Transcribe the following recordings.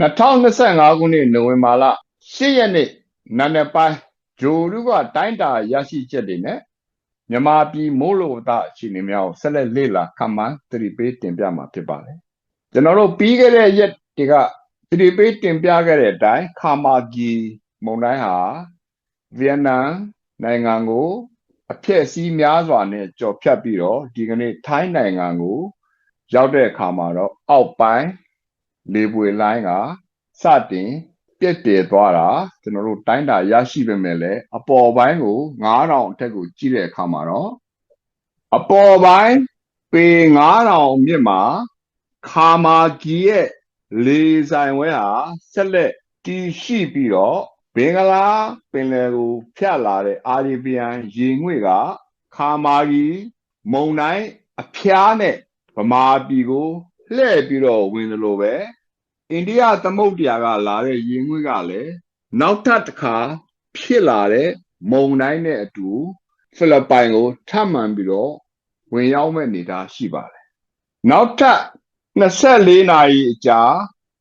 2025ခုနှစ်နိုဝင်ဘာလ10ရက်နေ့နံနက်ပိုင်းဂျိုလူကတိုင်းတာရရှိချက်တွေနဲ့မြန်မာပြည်မိုးလေဝသအခြေအနေများကိုဆက်လက်လေ့လာခန့်မှန်းသတိပေးတင်ပြမှာဖြစ်ပါတယ်။ကျွန်တော်တို့ပြီးခဲ့တဲ့ရက်တွေကသတိပေးတင်ပြခဲ့တဲ့အတိုင်းခါမာဂီမုန်တိုင်းဟာဗီယက်နမ်နိုင်ငံကိုအဖျက်ဆီးများစွာနဲ့ကြော်ဖြတ်ပြီးတော့ဒီကနေ့ထိုင်းနိုင်ငံကို ရောက်တဲ့အခါမှာတော့အောက်ပိုင်း လေပွေလိုင်းကစတင်ပြည့်တည်သွားတာကျွန်တော်တို့တိုင်းတာရရှိပေမဲ့လည်းအပေါ်ပိုင်းကို9000အထက်ကိုကြည့်တဲ့အခါမှာတော့အပေါ်ပိုင်းပေ9000မြင့်မှာခါမာဂီရဲ့လေဆိုင်ဝဲဟာဆက်လက်တည်ရှိပြီးတော့ဘင်္ဂလားပင်လယ်ကိုဖြတ်လာတဲ့အာရီဘီယန်ရေငွေ့ကခါမာဂီမုန်တိုင်းအဖျားနဲ့ဗမာပြည်ကို လှည့်ပြီးတော့ဝင်သလိုပဲအိန္ဒိယသမုဒ္ဒရာကလာတဲ့ရေငွေ့ကလည်းနောက်ထပ်တစ်ခါဖြစ်လာတဲ့မုန်တိုင်းနဲ့အတူဖိလစ်ပိုင်ကိုထပ်မံပြီးတော့ဝင်ရောက်မဲ့အနေအထားရှိပါတယ်နောက်ထပ်24နာရီအကြာ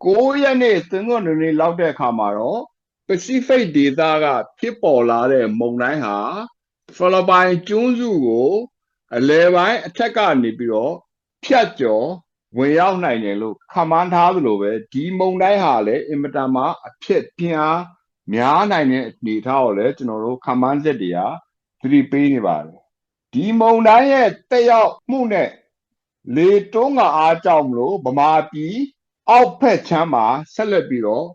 9ရက်နေ့သင်္ကွန်းနေ့လောက်တဲ့အခါမှာတော့ Pacific ဒေသကဖြစ်ပေါ်လာတဲ့မုန်တိုင်းဟာဖိလစ်ပိုင်ကျွန်းစုကိုအလဲပိုင်းအထက်ကနေပြီးတော့ဖြတ်ကျော် ဝင်ရောက်နိုင်တယ်လို့ခန့်မှန်းထားသလိုပဲဒီမုန်တိုင်းဟာလည်းအင်မတန်မှအဖြစ်ပြင်းအားများနိုင်တဲ့အနေအထားကိုလည်းကျွန်တော်တို့ခန့်မှန်းချက်တွေကသတိပေးနေပါတယ်ဒီမုန်တိုင်းရဲ့တက်ရောက်မှုနဲ့လေတွန်းကအားကြောင့်မလို့ဗမာပြည်အောက်ဖက်ချမ်းမှာဆက်လက်ပြီးတော့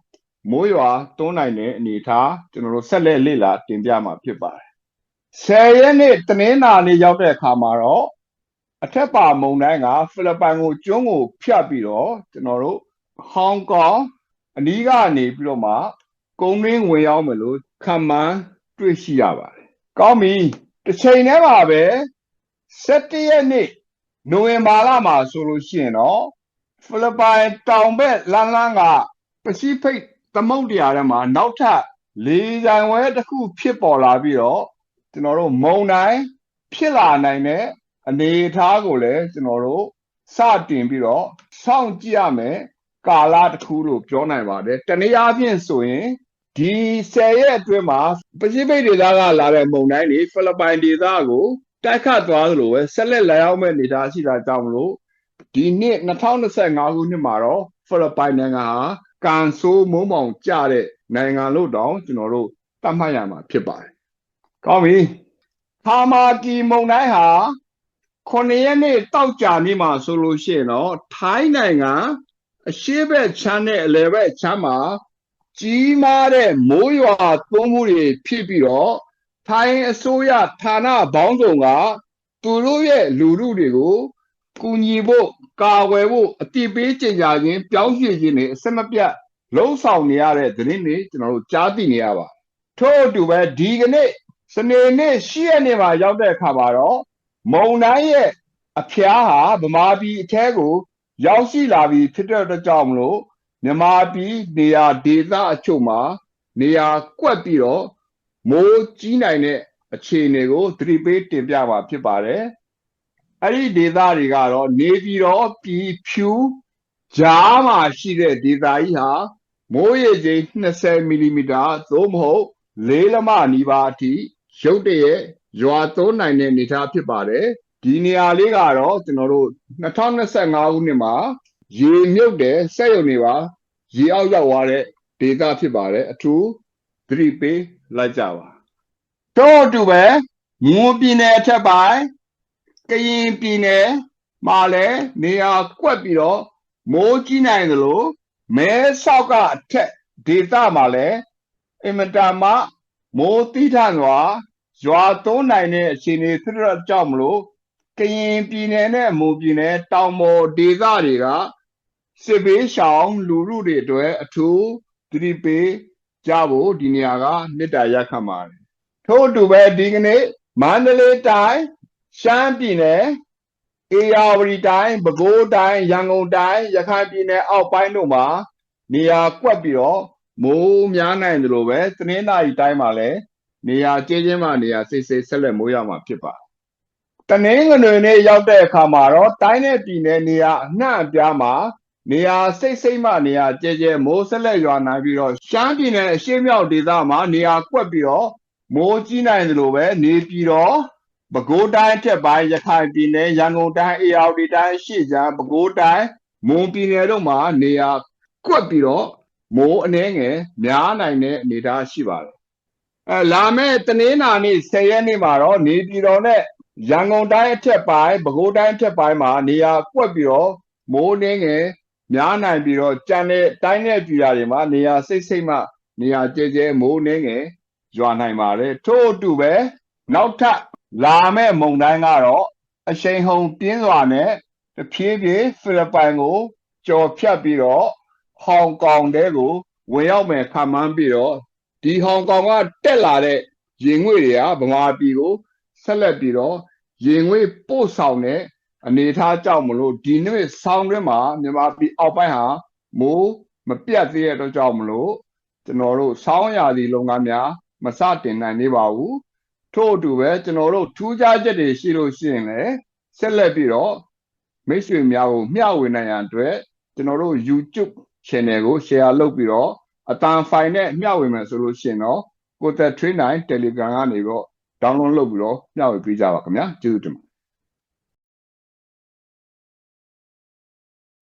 မိုးရွာတွန်းနိုင်တဲ့အနေအထားကျွန်တော်တို့ဆက်လက်လေ့လာတင်ပြမှာဖြစ်ပါတယ်10ရက်နေ့တနင်္လာနေ့ရောက်တဲ့အခါမှာတော့ အထက်ပါမုန်တိုင်းကဖိလစ်ပိုင်ကိုကျွန်းကိုဖြတ်ပြီးတော့ကျွန်တော်တို့ဟောင်ကောင်အနီးကနေပြီးတော့မှကုန်းရင်းဝင်ရောက်မယ်လို့ခံမှန်းတွေ့ရှိရပါတယ်။ကောင်းပြီတစ်ချိန်တည်းမှာပဲ17ရက်နေ့နိုဝင်ဘာလမှာဆိုလို့ရှိရင်တော့ဖိလစ်ပိုင်တောင်ဘက်လန်းလန်းကပစိဖိတ်သမုဒ္ဒရာထဲမှာနောက်ထပ်လေဆိုင်ဝဲတစ်ခုဖြစ်ပေါ်လာပြီးတော့ကျွန်တော်တို့မုံတိုင်းဖြစ်လာနိုင်တဲ့ အနေအထားကိုလည်းကျွန်တော်တို့စတင်ပြီးတော့စောင့်ကြည့်ရမယ်ကာလတစ်ခုလို့ပြောနိုင်ပါတယ်တနည်းအားဖြင့်ဆိုရင်ဒီ10ရက်အတွင်းမှာပစိဖိတ်ဒေသကလာတဲ့မုန်တိုင်းတွေဖိလစ်ပိုင်ဒေသကိုတိုက်ခတ်သွားသလိုပဲဆက်လက်လာရောက်မဲ့အနေအထားရှိတာကြောင့်မလို့ဒီနှစ်2025ခုနှစ်မှာတော့ဖိလစ်ပိုင်နိုင်ငံဟာကန်ဆိုးမုံမောင်ကြတဲ့နိုင်ငံလို့တောင်ကျွန်တော်တို့သတ်မှတ်ရမှာဖြစ်ပါတယ်။ကောင်းပြီ။ဟာမာကီမုန်တိုင်းဟာ 9ရက်နေ့တောက်ကြနေ့မှာဆိုလို့ရှိရင်တော့ထိုင်းနိုင်ငံအရှေ့ဘက်ချမ်းနဲ့အလယ်ဘက်ချမ်းမှာကြီးမားတဲ့မိုးရွာသွန်းမှုတွေဖြစ်ပြီးတော့ထိုင်းအစိုးရဌာနပေါင်းစုံကသူတို့ရဲ့လူမှုတွေကိုကူညီဖို့ကာဝယ်ဖို့အတိပေးကြေညာခြင်းပြောင်းရွှေ့ခြင်းတွေအဆက်မပြတ်လှုံ့ဆော်နေရတဲ့သတင်းတွေကျွန်တော်တို့ကြားသိနေရပါထို့အတူပဲဒီကနေ့စနေနေ့ရှိရနေမှာရောက်တဲ့အခါမှာတော့ မုံတိုင်းရဲ့အဖျားဟာဗမာပြည်အထဲကို ရောက်ရှိလာပြီဖြစ်တဲ့အတွက်ကြောင့်မလို့မြန်မာပြည်နေရာဒေသအချို့မှာ နေရာကွက်ပြီးတော့မိုးကြီးနိုင်တဲ့အခြေအနေကိုသတိပေးတင်ပြပါဖြစ်ပါတယ်အဲ့ဒီဒေသတွေကတော့နေပြည်တော်ပြည်ဖြူဂျားမှာရှိတဲ့ဒေသကြီးဟာမိုးရေချိန်20မီလီမီတာသို့မဟုတ်လေးလမနီးပါးအထိ ရုတ်တရက်ရွာသွန်းနိုင်တဲ့အနေအထားဖြစ်ပါတယ်ဒီနေရာလေးကတော့ကျွန်တော်တို့2025ခုနှစ်မှာရေမြုပ်တဲ့စက်ရုံတွေပါရေအောက်ရောက်သွားတဲ့ဒေသဖြစ်ပါတယ်အထူးသတိပေးလိုက်ကြပါတော့အတူပဲငွန်ပြည်နယ်အထက်ပိုင်းကရင်ပြည်နယ်မှာလည်းနေရာကွက်ပြီးတော့မိုးကြီးနိုင်သလိုမဲဆောက်ကအထက်ဒေသမှာလည်းအင်မတန်မှ မိုးတိထန်စွာရွာသွန်းနိုင်တဲ့အခြေအနေဖြစ်တော့ကြောင့်မလို့ကရင်ပြည်နယ်နဲ့မွန်ပြည်နယ်တောင်ပေါ်ဒေသတွေကစစ်ဘေးရှောင်လူမှုတွေအတွက်အထူးသတိပေးကြဖို့ဒီနေရာကမေတ္တာရက်ခံပါတယ်ထို့အတူပဲဒီကနေ့မန္တလေးတိုင်းရှမ်းပြည်နယ်အေရဝတီတိုင်းပဲခူးတိုင်းရန်ကုန်တိုင်းရခိုင်ပြည်နယ်အောက်ပိုင်းတို့မှာနေရာကွက်ပြီးတော့ မိုးများနိုင်တယ်လို့ပဲတနင်္လာရီတိုင်းမှာလည်းနေရာကျဲချင်းမှနေရာစိတ်စိတ်ဆက်လက်မိုးရမှာဖြစ်ပါတနင်္ဂနွေနေ့ရောက်တဲ့အခါမှာတော့တိုင်းနဲ့ပြည်နယ်နေရာအနှံ့အပြားမှာနေရာစိတ်စိတ်မှနေရာကျဲကျဲမိုးဆက်လက်ရွာနိုင်ပြီးတော့ရှမ်းပြည်နယ်အရှေ့မြောက်ဒေသမှာနေရာကွက်ပြီးတော့မိုးကြီးနိုင်သလိုပဲနေပြီးတော့ပဲခူးတိုင်းထက်ပိုင်းရခိုင်ပြည်နယ်ရန်ကုန်တိုင်းအေရဝတီတိုင်းရှေ့ချမ်းပဲခူးတိုင်းမွန်ပြည်နယ်တို့မှာနေရာကွက်ပြီးတော့ မိုးအနှဲငယ်များနိုင်တဲ့အနေအထားရှိပါတယ်အဲလာမယ့်တနင်္လာနေ့10ရက်နေ့မှာတော့နေပြည်တော်နဲ့ရန်ကုန်တိုင်းအထက်ပိုင်းပဲခူးတိုင်းအထက်ပိုင်းမှာနေရာကွက်ပြီးတော့မိုးအနှဲငယ်များနိုင်ပြီးတော့ကြံတဲ့တိုင်းတဲ့ပြည်ရာတွေမှာနေရာစိတ်စိတ်မှနေရာကျဲကျဲမိုးနှင်းငယ်ရွာနိုင်ပါတယ်ထို့အတူပဲနောက်ထပ်လာမဲ့မုန်တိုင်းကတော့အရှိန်ဟုန်ပြင်းစွာနဲ့တဖြည်းဖြည်းဖိလစ်ပိုင်ကိုကျော်ဖြတ်ပြီးတော့ ဟောင်ကောင်တဲကိုဝင်ရောက်မယ်ခန့်မှန်းပြီးတော့ဒီဟောင်ကောင်ကတက်လာတဲ့ရင်ငွေတွေကဗမာပြည်ကိုဆက်လက်ပြီးတော့ရင်ငွေပို့ဆောင်တဲ့အနေထားကြောင့်မလို့ဒီနေ့ဆောင်းတွင်းမှာမြန်မာပြည်အောက်ပိုင်းဟာမိုးမပြတ်သေးတဲ့အတွက်ကြောင့်မလို့ကျွန်တော်တို့ဆောင်းရာသီလုပ်ငန်းများမစတင်နိုင်သေးပါဘူးထို့အတူပဲကျွန်တော်တို့ထူးခြားချက်တွေရှိလို့ရှိရင်လည်းဆက်လက်ပြီးတော့မိတ်ဆွေများကိုမျှဝေနိုင်ရန်အတွက်ကျွန်တော်တို့ YouTube channel ကို share လုပ်ပြီးတော့အတန်ဖိုင်နဲ့မျှဝေမယ်ဆိုလို့ရှိရင်တော့ကိုသက် train 9 Telegram ကနေတော့ download လုပ်ပြီးတော့မျှဝေပေးကြပါခင်ဗျာကျေးဇူးတင်ပါ